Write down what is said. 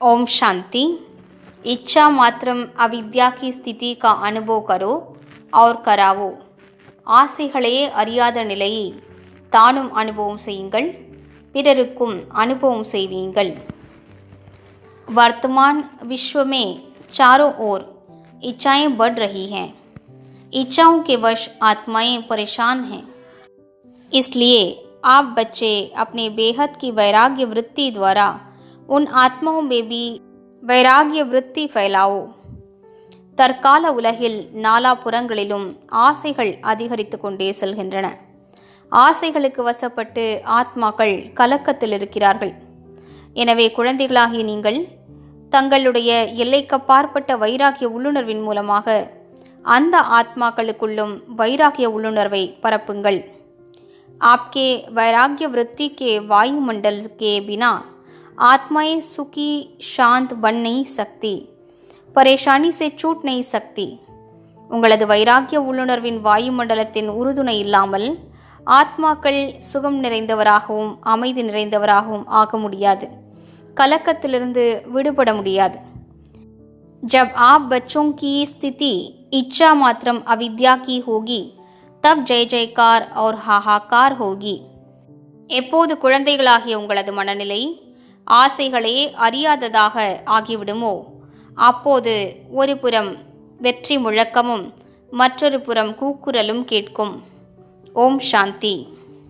ओम शांति इच्छा मात्रम अविद्या की स्थिति का अनुभव करो और करावो ஆசைகளையே அறியாத நிலையை தானும் அனுபவம் செய்யுங்கள் பிறருக்கும் அனுபவம் செய்வீங்கள் वर्तमान विश्व में चारों ओर इच्छाएं बढ़ रही हैं इच्छाओं के वश आत्माएं परेशान हैं इसलिए आप बच्चे अपने बेहद की वैराग्य वृत्ति द्वारा उन आत्माओं में भी वैराग्य वृत्ति फैलाओ தற்கால உலகில் நாலா புறங்களிலும் ஆசைகள் அதிகரித்து கொண்டே செல்கின்றன ஆசைகளுக்கு வசப்பட்டு ஆத்மாக்கள் கலக்கத்தில் இருக்கிறார்கள் எனவே குழந்தைகளாகிய நீங்கள் தங்களுடைய எல்லைக்கப்பாற்பட்ட வைராகிய உள்ளுணர்வின் மூலமாக அந்த ஆத்மாக்களுக்குள்ளும் வைராகிய உள்ளுணர்வை பரப்புங்கள் आपके वैराग्य वृत्ति के वायुमंडल के बिना आत्माएं सुखी शांत बन नहीं सकती परेशानी से छूट नहीं सकती உங்களது வைராக்கிய உள்ளுணர்வின் வாயுமண்டலத்தின் உறுதுணை இல்லாமல் ஆத்மாக்கள் சுகம் நிறைந்தவராகவும் அமைதி நிறைந்தவராகவும் ஆக முடியாது கலக்கத்திலிருந்து விடுபட முடியாது जब आप बच्चों की स्थिति इच्छा मात्रम अविद्या की होगी தப் ஜெய் ஜெய்கார் और ஹாஹாக்கார் ஹோகி எப்போது குழந்தைகளாகிய உங்களது மனநிலை ஆசைகளே அறியாததாக ஆகிவிடுமோ? அப்போது ஒரு புறம் வெற்றி முழக்கமும் மற்றொரு புறம் கூக்குரலும் கேட்கும். ஓம் சாந்தி.